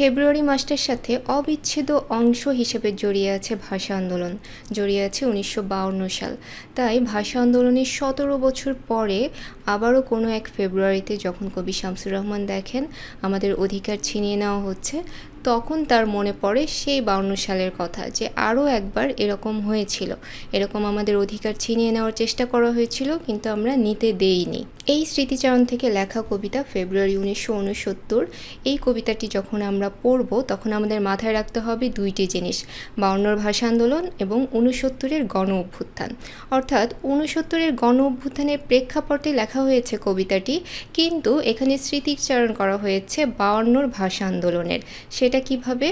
ফেব্রুয়ারি মাসটার সাথে অবিচ্ছেদ্য অংশ হিসেবে জড়িয়ে আছে ভাষা আন্দোলন। জড়িয়ে আছে উনিশশো সাল। তাই ভাষা আন্দোলনের সতেরো বছর পরে আবারও কোনো এক ফেব্রুয়ারিতে যখন কবি শামসুর রহমান দেখেন, আমাদের অধিকার ছিনিয়ে নেওয়া হচ্ছে তখন তার মনে পড়ে সেই বাউন্ন সালের কথা যে আরও একবার এরকম হয়েছিল। এরকম আমাদের অধিকার ছিনিয়ে নেওয়ার চেষ্টা করা হয়েছিল, কিন্তু আমরা নিতে দেইনি। এই স্মৃতিচারণ থেকে লেখা কবিতা ফেব্রুয়ারি উনিশশো উনসত্তর, এই কবিতাটি যখন আমরা পড়ব, তখন আমাদের মাথায় রাখতে হবে দুইটি জিনিস, বাউন্নর ভাষা আন্দোলন এবং উনসত্তরের গণ অভ্যুত্থান। অর্থাৎ উনসত্তরের গণ অভ্যুত্থানের প্রেক্ষাপটে লেখা হয়েছে কবিতাটি, কিন্তু এখানে স্মৃতিচারণ করা হয়েছে বাউন্নর ভাষা আন্দোলনের। সেটা কীভাবে?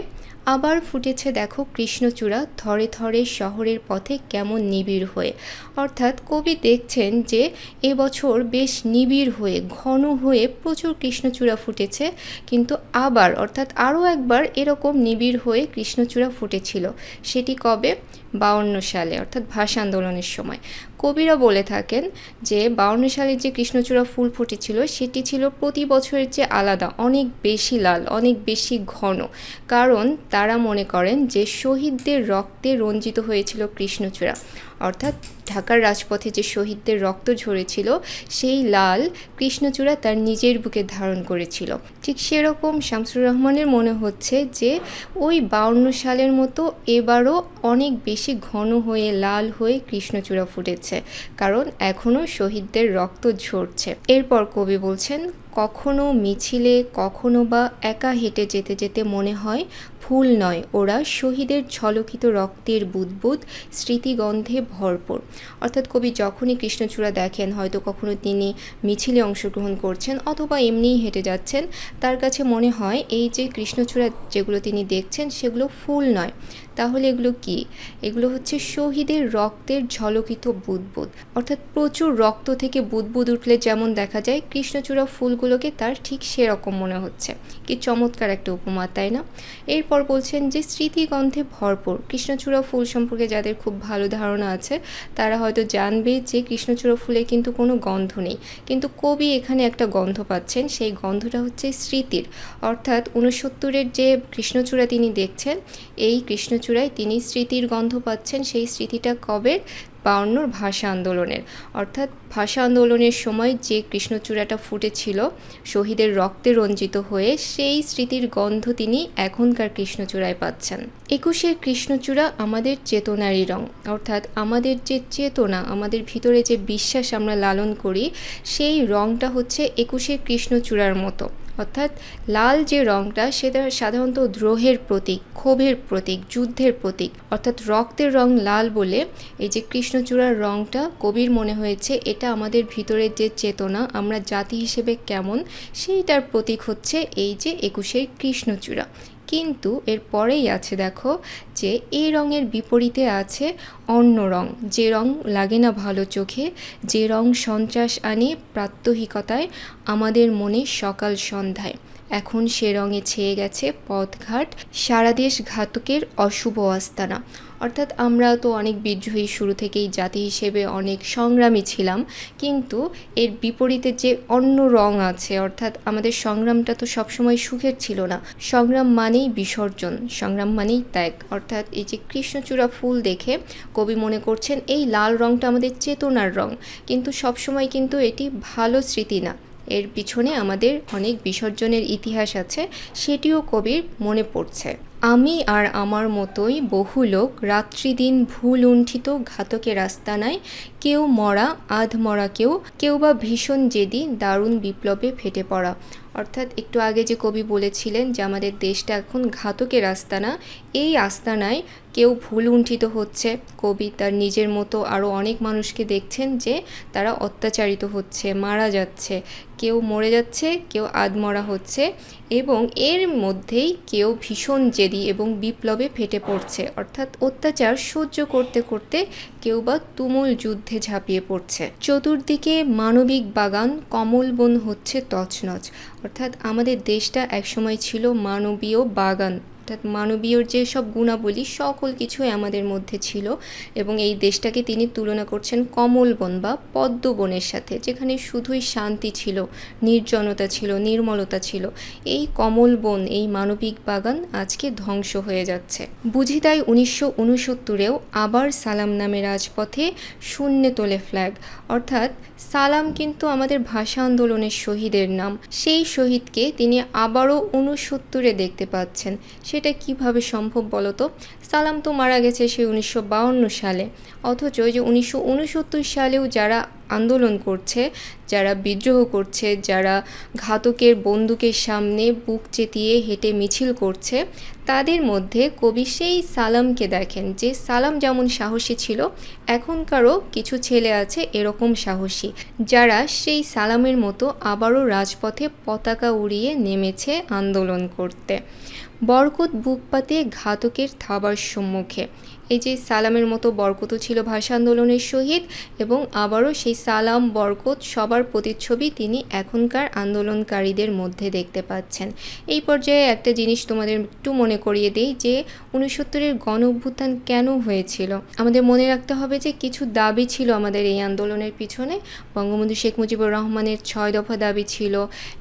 আবার ফুটেছে দেখো কৃষ্ণচূড়া থরে থরে শহরের পথে কেমন নিবিড় হয়ে। অর্থাৎ কবি দেখছেন যে এবছর বেশ নিবিড় হয়ে, ঘন হয়ে প্রচুর কৃষ্ণচূড়া ফুটেছে। কিন্তু আবার, অর্থাৎ আরও একবার এরকম নিবিড় হয়ে কৃষ্ণচূড়া ফুটেছিল। সেটি কবে? বাউন্ন সালে, অর্থাৎ ভাষা আন্দোলনের সময়। কবিরা বলে থাকেন যে, বাউন্ন সালে যে কৃষ্ণচূড়া ফুল ফুটেছিল, সেটি ছিল প্রতি বছরের চেয়ে আলাদা, অনেক বেশি লাল, অনেক বেশি ঘন। কারণ তারা মনে করেন যে, শহীদদের রক্তে রঞ্জিত হয়েছিল কৃষ্ণচূড়া। অর্থাৎ ঢাকার রাজপথে যে শহীদদের রক্ত ঝরেছিল, সেই লাল কৃষ্ণচূড়া তার নিজের বুকে ধারণ করেছিল। ঠিক সেরকম শামসুর রহমানের মনে হচ্ছে যে, ওই বাউন্ন সালের মতো এবারও অনেক বেশি ঘন হয়ে, লাল হয়ে কৃষ্ণচূড়া ফুটেছে, কারণ এখনও শহীদদের রক্ত ঝরছে। এরপর কবি বলছেন, কখনো মিছিলে, কখনো বা একা হেঁটে যেতে যেতে মনে হয় ফুল নয়, ওরা শহীদের ঝলকিত রক্তের বুদবুদ, স্মৃতিগন্ধে ভরপুর। অর্থাৎ কবি যখনই কৃষ্ণচূড়া দেখেন, হয়তো কখনো তিনি মিছিলে অংশগ্রহণ করছেন অথবা এমনিই হেঁটে যাচ্ছেন, তার কাছে মনে হয় এই যে কৃষ্ণচূড়া যেগুলো তিনি দেখছেন, সেগুলো ফুল নয়। তাহলে এগুলো কি? এগুলো হচ্ছে শহীদের রক্তের ঝলকিত বুদবুদ। অর্থাৎ প্রচুর রক্ত থেকে বুদবুদ উঠলে যেমন দেখা যায়, কৃষ্ণচূড়া ফুলগুলোকে তার ঠিক সেরকম মনে হচ্ছে। কি চমৎকার একটা উপমা, তাই না? এরপর বলছেন যে, স্মৃতিগন্ধে ভরপুর। কৃষ্ণচূড়া ফুল সম্পর্কে যাদের খুব ভালো ধারণা আছে, তারা হয়তো জানবে যে, কৃষ্ণচূড়া ফুলে কিন্তু কোনো গন্ধ নেই। কিন্তু কবি এখানে একটা গন্ধ পাচ্ছেন, সেই গন্ধটা হচ্ছে স্মৃতির। অর্থাৎ উনসত্তরের যে কৃষ্ণচূড়া তিনি দেখছেন, এই কৃষ্ণচূড়ায় তিনি স্মৃতির গন্ধ পাচ্ছেন সেই স্মৃতিটা কবে? বাউন্নর ভাষা আন্দোলনের। অর্থাৎ ভাষা আন্দোলনের সময় যে কৃষ্ণচূড়াটা ফুটেছিল, শহীদের রক্তে রঞ্জিত হয়ে সেই স্মৃতির গন্ধ তিনি এখনকার কৃষ্ণচূড়ায় পাচ্ছেন। একুশের কৃষ্ণচূড়া আমাদের চেতনারই রং। অর্থাৎ আমাদের যে চেতনা, আমাদের ভিতরে যে বিশ্বাস আমরা লালন করি, সেই রংটা হচ্ছে একুশের কৃষ্ণচূড়ার মতো। অর্থাৎ লাল যে রঙটা সেটা সাধারণত দ্রোহের প্রতীক, ক্ষোভের প্রতীক, যুদ্ধের প্রতীক। অর্থাৎ রক্তের রং লাল বলে এই যে কৃষ্ণচূড়ার রংটা কবির মনে হয়েছে, এটা আমাদের ভিতরের যে চেতনা, আমরা জাতি হিসেবে কেমন, সেইটার প্রতীক হচ্ছে এই যে একুশের কৃষ্ণচূড়া। কিন্তু এর পরেই আছে, দেখো, যে এই রঙের বিপরীতে আছে অন্য রং। যে রং লাগে না ভালো চোখে, যে রং সন্ত্রাস আনে প্রাত্যহিকতায়, আমাদের মনে সকাল সন্ধ্যায়। এখন সে রঙে ছেয়ে গেছে পথঘাট সারা দেশ ঘাতকের অশুভ আস্তানা। অর্থাৎ আমরা তো অনেক বিদ্রোহী শুরু থেকেই জাতি হিসেবে অনেক সংগ্রামী ছিলাম, কিন্তু এর বিপরীতে যে অন্য রং আছে, অর্থাৎ আমাদের সংগ্রামটা তো সবসময় সুখের ছিল না। সংগ্রাম মানেই বিসর্জন, সংগ্রাম মানেই ত্যাগ। অর্থাৎ এই যে কৃষ্ণচূড়া ফুল দেখে কবি মনে করছেন, এই লাল রংটা আমাদের চেতনার রং। কিন্তু সবসময় কিন্তু এটি ভালো স্মৃতি না। এর পিছনে আমাদের অনেক বিসর্জনের ইতিহাস আছে, সেটিও কবির মনে পড়ছে। আমি আর আমার মতোই বহু লোক রাত্রিদিন ভুল উণ্ঠিত ঘাতকের আস্তানায় কেউ মরা, আধ মরা কেউ কেউ বা ভীষণ জেদি, দারুণ বিপ্লবে ফেটে পড়া। অর্থাৎ একটু আগে যে কবি বলেছিলেন যে, আমাদের দেশটা এখন ঘাতকের আস্তানা। এই আস্তানায় কেউ ভুল উণ্ঠিত হচ্ছে। কবি তার নিজের মতো আরও অনেক মানুষকে দেখছেন যে, তারা অত্যাচারিত হচ্ছে, মারা যাচ্ছে। কেউ মরে যাচ্ছে, কেউ আধমরা হচ্ছে এবং এর মধ্যেই কেউ ভীষণ জেদি এবং বিপ্লবে ফেটে পড়ছে। অর্থাৎ অত্যাচার সহ্য করতে করতে কেউ বা তুমুল যুদ্ধে ঝাঁপিয়ে পড়ছে। চতুর্দিকে মানবিক বাগান কমল বন হচ্ছে তছনছ। অর্থাৎ আমাদের দেশটা একসময় ছিল মানবীয় বাগান। অর্থাৎ মানবীয় যে সব গুণাবলী সকল কিছুই আমাদের মধ্যে ছিল এবং এই দেশটাকে তিনি তুলনা করছেন কমলবন বা পদ্মবনের সাথে, যেখানে শুধুই শান্তি ছিল, নির্জনতা ছিল, নির্মলতা ছিল। এই কমলবন এই মানবিক বাগান আজকে ধ্বংস হয়ে যাচ্ছে। বুঝি তাই উনিশশো উনসত্তরেও আবার সালাম নামে রাজপথে শূন্যে তোলে ফ্ল্যাগ অর্থাৎ সালাম কিন্তু আমাদের ভাষা আন্দোলনের শহীদের নাম। সেই শহীদকে তিনি আবারও উনসত্তরে দেখতে পাচ্ছেন। সেটা কীভাবে সম্ভব বলো তো সালাম তো মারা গেছে সেই উনিশশো সালে। অথচ যে উনিশশো উনসত্তর সালেও যারা আন্দোলন করছে, যারা বিদ্রোহ করছে, যারা ঘাতকের বন্দুকের সামনে বুক চেতিয়ে হেঁটে মিছিল করছে, তাদের মধ্যে কবি সেই সালামকে দেখেন যে সালাম যেমন সাহসী ছিল, এখনকারও কিছু ছেলে আছে এরকম সাহসী, যারা সেই সালামের মতো আবারও রাজপথে পতাকা উড়িয়ে নেমেছে আন্দোলন করতে। বরকত বুক পাতিয়ে ঘাতকের থাবার সম্মুখে। এই যে সালামের মতো বরকতও ছিল ভাষা আন্দোলনের শহীদ এবং আবারও সেই সালাম, বরকত সবার প্রতিচ্ছবি তিনি এখনকার আন্দোলনকারীদের মধ্যে দেখতে পাচ্ছেন। এই পর্যায়ে একটা জিনিস তোমাদের একটু মনে করিয়ে দিই যে উনসত্তরের গণ অভ্যুত্থান কেন হয়েছিল? আমাদের মনে রাখতে হবে যে কিছু দাবি ছিল আমাদের এই আন্দোলনের পিছনে। বঙ্গবন্ধু শেখ মুজিবুর রহমানের ছয় দফা দাবি ছিল,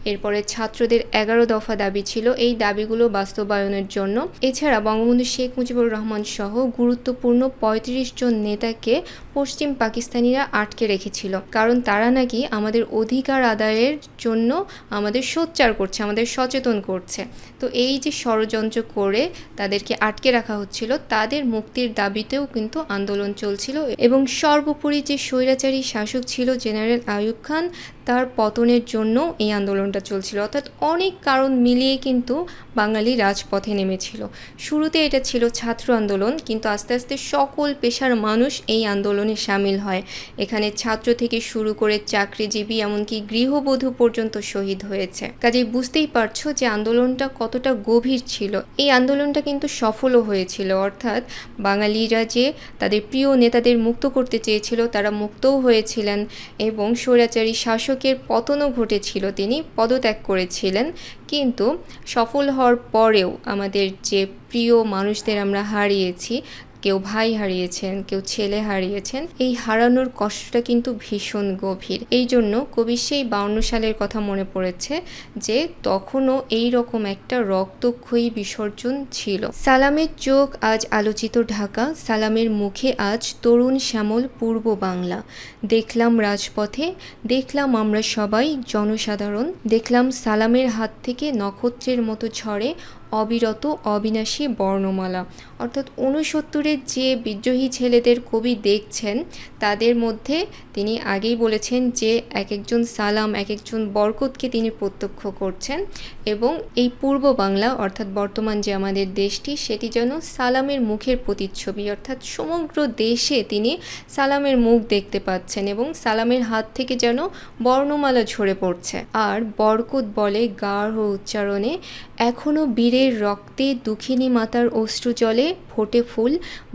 এরপরে ছাত্রদের এগারো দফা দাবি ছিল। এই দাবিগুলো বাস্তবায়নের জন্য। এছাড়া বঙ্গবন্ধু শেখ মুজিবুর রহমান সহ গুরুত্বপূর্ণ পঁয়ত্রিশ জন নেতাকে পশ্চিম পাকিস্তানিরা আটকে রেখেছিল। কারণ তারা নাকি আমাদের অধিকার আদায়ের জন্য আমাদের সোচ্চার করছে, আমাদের সচেতন করছে। তো এই যে ষড়যন্ত্র করে তাদেরকে আটকে রাখা হচ্ছিল, তাদের মুক্তির দাবিতেও কিন্তু আন্দোলন চলছিল এবং সর্বোপরি যে স্বৈরাচারী শাসক ছিল জেনারেল আয়ুব খান তার পতনের জন্য এই আন্দোলনটা চলছিল। অর্থাৎ অনেক কারণ মিলিয়ে কিন্তু বাঙালি রাজপথে নেমেছিল। শুরুতে এটা ছিল ছাত্র আন্দোলন, কিন্তু আস্তে আস্তে সকল পেশার মানুষ এই আন্দোলনে সামিল হয়। এখানে ছাত্র থেকে শুরু করে চাকরিজীবী, এমনকি গৃহবধূ পর্যন্ত শহীদ হয়েছে। কাজেই বুঝতেই পারছ যে আন্দোলনটা কতটা গভীর ছিল। এই আন্দোলনটা কিন্তু সফলও হয়েছিল। অর্থাৎ বাঙালিরা যে তাদের প্রিয় নেতাদের মুক্ত করতে চেয়েছিল, তারা মুক্তও হয়েছিলেন এবং স্বৈরাচারী শাসকের পতনও ঘটেছিল। তিনি পদত্যাগ করেছিলেন। কিন্তু সফল হওয়ার পরেও আমাদের যে প্রিয় মানুষদের আমরা হারিয়েছি কেউ ভাই হারিয়েছেন, কেউ ছেলে হারিয়েছেন, এই হারানোর কষ্টটা কিন্তু ভীষণ গভীর। এই জন্য কবি সেই বাউন্ন সালের কথা মনে পড়েছে যে তখনও এই রকম একটা রক্তক্ষয়ী বিসর্জন ছিল। সালামের চোখ আজ আলোচিত ঢাকা, সালামের মুখে আজ তরুণ শ্যামল পূর্ব বাংলা। দেখলাম রাজপথে, দেখলাম আমরা সবাই জনসাধারণ, দেখলাম সালামের হাত থেকে নক্ষত্রের মতো ঝরে অবিরত অবিনাশী বর্ণমালা। অর্থাৎ ঊনসত্তরের যে বিদ্রোহী ছেলেদের কবি দেখছেন, তাদের মধ্যে তিনি আগেই বলেছেন যে এক একজন সালাম, এক একজন বরকতকে তিনি প্রত্যক্ষ করছেন এবং এই পূর্ব বাংলা, অর্থাৎ বর্তমান যে আমাদের দেশটি, সেটি যেন সালামের মুখের প্রতিচ্ছবি, অর্থাৎ সমগ্র দেশে তিনি সালামের মুখ দেখতে পাচ্ছেন এবং সালামের হাত থেকে যেন বর্ণমালা ঝরে পড়ছে। আর বরকত বলে, গাঢ় উচ্চারণে এখনও বীরের রক্তে দুঃখিনী মাতার অশ্রু জলে ফোটে ফুল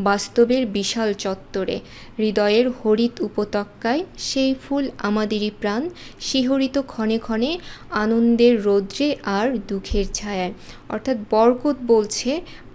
বাস্তবের বিশাল চত্বরে। হৃদয়ের হরিত উপত্যকায় সেই ফুল আমাদেরই প্রাণ, শিহরিত ক্ষণে ক্ষণে আনন্দের রৌদ্রে আর দুঃখের ছায়ায়। অর্থাৎ বরকত বলছে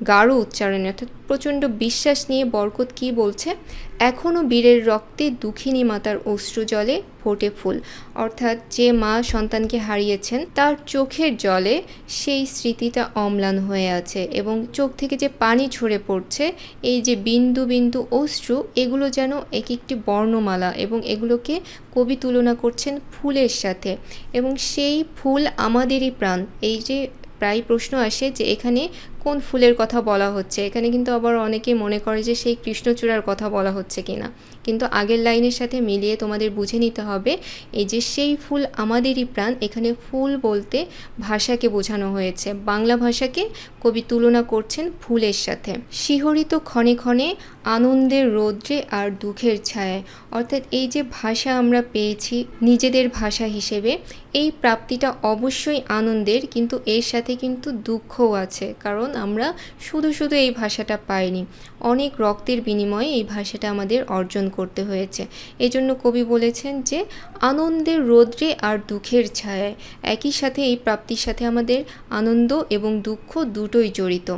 গাঢ় উচ্চারণে, অর্থাৎ প্রচণ্ড বিশ্বাস নিয়ে বরকত কী বলছে? এখনও বীরের রক্তে দুঃখিনী মাতার অশ্রু জলে ফোটে ফুল। অর্থাৎ যে মা সন্তানকে হারিয়েছেন, তার চোখের জলে সেই স্মৃতিটা অম্লান হয়ে আছে এবং চোখ থেকে যে পানি ঝরে পড়ছে, এই যে বিন্দু বিন্দু অশ্রু, এগুলো যেন এক একটি বর্ণমালা এবং এগুলোকে কবি তুলনা করছেন ফুলের সাথে। এবং সেই ফুল আমাদেরই প্রাণ। এই যে প্রায় প্রশ্ন আসে যে এখানে কোন ফুলের কথা বলা হচ্ছে? এখানে কিন্তু আবার অনেকে মনে করে যে সেই কৃষ্ণচূড়ার কথা বলা হচ্ছে কিনা। কিন্তু আগের লাইনের সাথে মিলিয়ে তোমাদের বুঝে নিতে হবে, এই যে সেই ফুল আমাদেরই প্রাণ, এখানে ফুল বলতে ভাষাকে বোঝানো হয়েছে। বাংলা ভাষাকে কবি তুলনা করছেন ফুলের সাথে। শিহরিত ক্ষণে ক্ষণে আনন্দের রৌদ্রে আর দুঃখের ছায়ায়। অর্থাৎ এই যে ভাষা আমরা পেয়েছি নিজেদের ভাষা হিসেবে, এই প্রাপ্তিটা অবশ্যই আনন্দের, কিন্তু এর সাথে কিন্তু দুঃখও আছে। কারণ আমরা শুধু শুধু এই ভাষাটা পাইনি। অনেক রক্তের বিনিময়ে এই ভাষাটা আমাদের অর্জন করতে হয়েছে। এই জন্য কবি বলেছেন যে, আনন্দের রৌদ্রে আর দুঃখের ছায়ায়, একই সাথে এই প্রাপ্তির সাথে আমাদের আনন্দ এবং দুঃখ দুটোই জড়িত।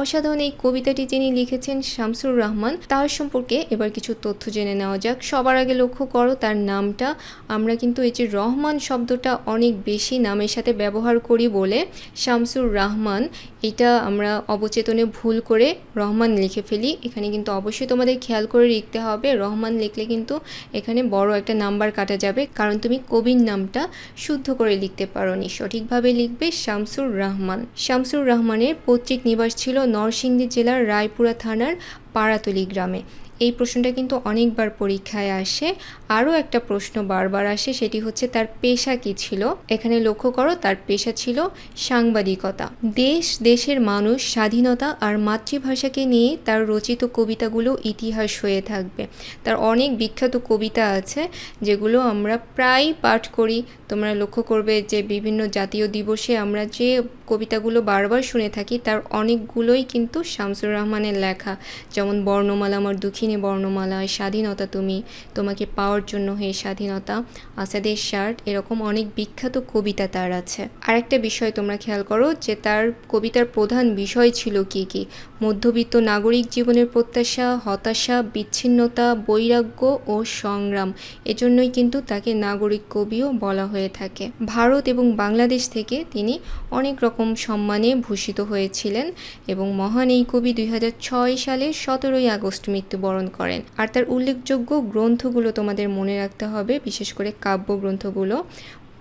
অসাধারণ এই কবিতাটি যিনি লিখেছেন শামসুর রহমান, তার সম্পর্কে এবার কিছু তথ্য জেনে নেওয়া যাক। সবার আগে লক্ষ্য করো তার নামটা। আমরা কিন্তু এই যে রহমান শব্দটা অনেক বেশি নামের সাথে ব্যবহার করি বলে শামসুর রহমান, এটা আমরা অবচেতনে ভুল করে রহমান লিখে ফেলি। এখানে কিন্তু অবশ্যই তোমাদের খেয়াল করে লিখতে হবে। রহমান লিখলে কিন্তু এখানে বড় একটা নাম্বার কাটা যাবে, কারণ তুমি কবির নামটা শুদ্ধ করে লিখতে পারো নি সঠিকভাবে লিখবে শামসুর রহমান। শামসুর রহমানের পৈতৃক নিবাস ছিল নরসিংদী জেলার রায়পুরা থানার পাড়াতলি গ্রামে। এই প্রশ্নটা কিন্তু অনেকবার পরীক্ষায় আসে। আরও একটা প্রশ্ন বারবার আসে, সেটি হচ্ছে তার পেশা কী ছিল? এখানে লক্ষ্য করো, তার পেশা ছিল সাংবাদিকতা। দেশ, দেশের মানুষ, স্বাধীনতা আর মাতৃভাষাকে নিয়ে তার রচিত কবিতাগুলো ইতিহাস হয়ে থাকবে। তার অনেক বিখ্যাত কবিতা আছে, যেগুলো আমরা প্রায় পাঠ করি। তোমরা লক্ষ্য করবে যে বিভিন্ন জাতীয় দিবসে আমরা যে কবিতাগুলো বারবার শুনে থাকি, তার অনেকগুলোই কিন্তু শামসুর রহমানের লেখা। যেমন বর্ণমালা আমার দুঃখিনী বর্ণমালা স্বাধীনতা তুমি, তোমাকে পাওয়ার জন্য হে স্বাধীনতা, আসাদের শার্ট এরকম অনেক বিখ্যাত কবিতা তার আছে। আরেকটা বিষয় তোমরা খেয়াল করো যে তার কবিতার প্রধান বিষয় ছিল কি কি? মধ্যবিত্ত নাগরিক জীবনের প্রত্যাশা, হতাশা, বিচ্ছিন্নতা, বৈরাগ্য ও সংগ্রাম, এজন্যই কিন্তু তাকে নাগরিক কবিও বলা হয়ে থাকে। ভারত এবং বাংলাদেশ থেকে তিনি অনেক রকম সম্মানে ভূষিত হয়েছিলেন এবং মহান এই কবি দুই হাজার ছয় সালে সতেরোই আগস্ট মৃত্যুবরণ করেন। আর তার উল্লেখযোগ্য গ্রন্থগুলো তোমাদের মনে রাখতে হবে বিশেষ করে কাব্যগ্রন্থগুলো।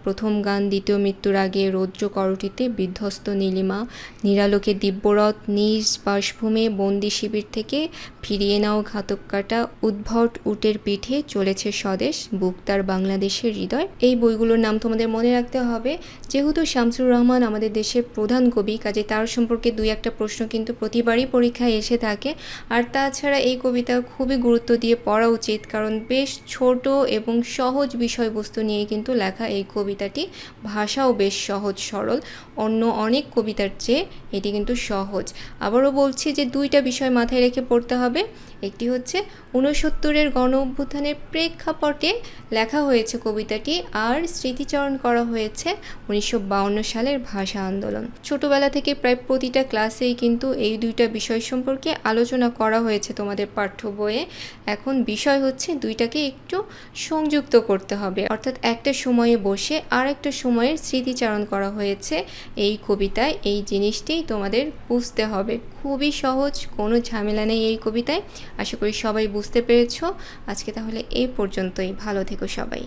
প্রথম গান, দ্বিতীয় মৃত্যুর আগে রৌদ্র করটিতে বিধ্বস্ত নীলিমা। নিরালোকে দিব্যরথ, নিজ বাসভূমে বন্দি শিবির থেকে ফিরিয়ে নাও ঘাতক কাটা। উদ্ভট উটের পিঠে চলেছে স্বদেশ, বুক তার বাংলাদেশের হৃদয়। এই বইগুলোর নাম তোমাদের মনে রাখতে হবে। যেহেতু শামসুর রহমান আমাদের দেশের প্রধান কবি, কাজে তার সম্পর্কে দুই একটা প্রশ্ন কিন্তু প্রতিবারই পরীক্ষায় এসে থাকে। আর তাছাড়া এই কবিতা খুবই গুরুত্ব দিয়ে পড়া উচিত, কারণ বেশ ছোট এবং সহজ বিষয়বস্তু নিয়ে কিন্তু লেখা এই কবিতাটি ভাষাও বেশ সহজ সরল। অন্য অনেক কবিতার চেয়ে এটি কিন্তু সহজ। আবারও বলছি যে দুইটা বিষয় মাথায় রেখে পড়তে হবে। একটি হচ্ছে ঊনসত্তরের গণ অভ্যুত্থানের প্রেক্ষাপটে লেখা হয়েছে কবিতাটি আর স্মৃতিচারণ করা হয়েছে উনিশশো সালের ভাষা আন্দোলন। ছোটবেলা থেকে প্রায় প্রতিটা ক্লাসেই কিন্তু এই দুইটা বিষয় সম্পর্কে আলোচনা করা হয়েছে তোমাদের পাঠ্য বইয়ে। এখন বিষয় হচ্ছে দুইটাকে একটু সংযুক্ত করতে হবে। অর্থাৎ একটা সময়ে বসে আর একটা সময়ের স্মৃতিচারণ করা হয়েছে এই কবিতায় এই জিনিসটি তোমাদের বুঝতে হবে। খুবই সহজ, কোনো ঝামেলা নেই এই কবিতায়। আশা করি সবাই বুঝতে পেরেছ। আজকে তাহলে এই পর্যন্তই। ভালো থেকো সবাই।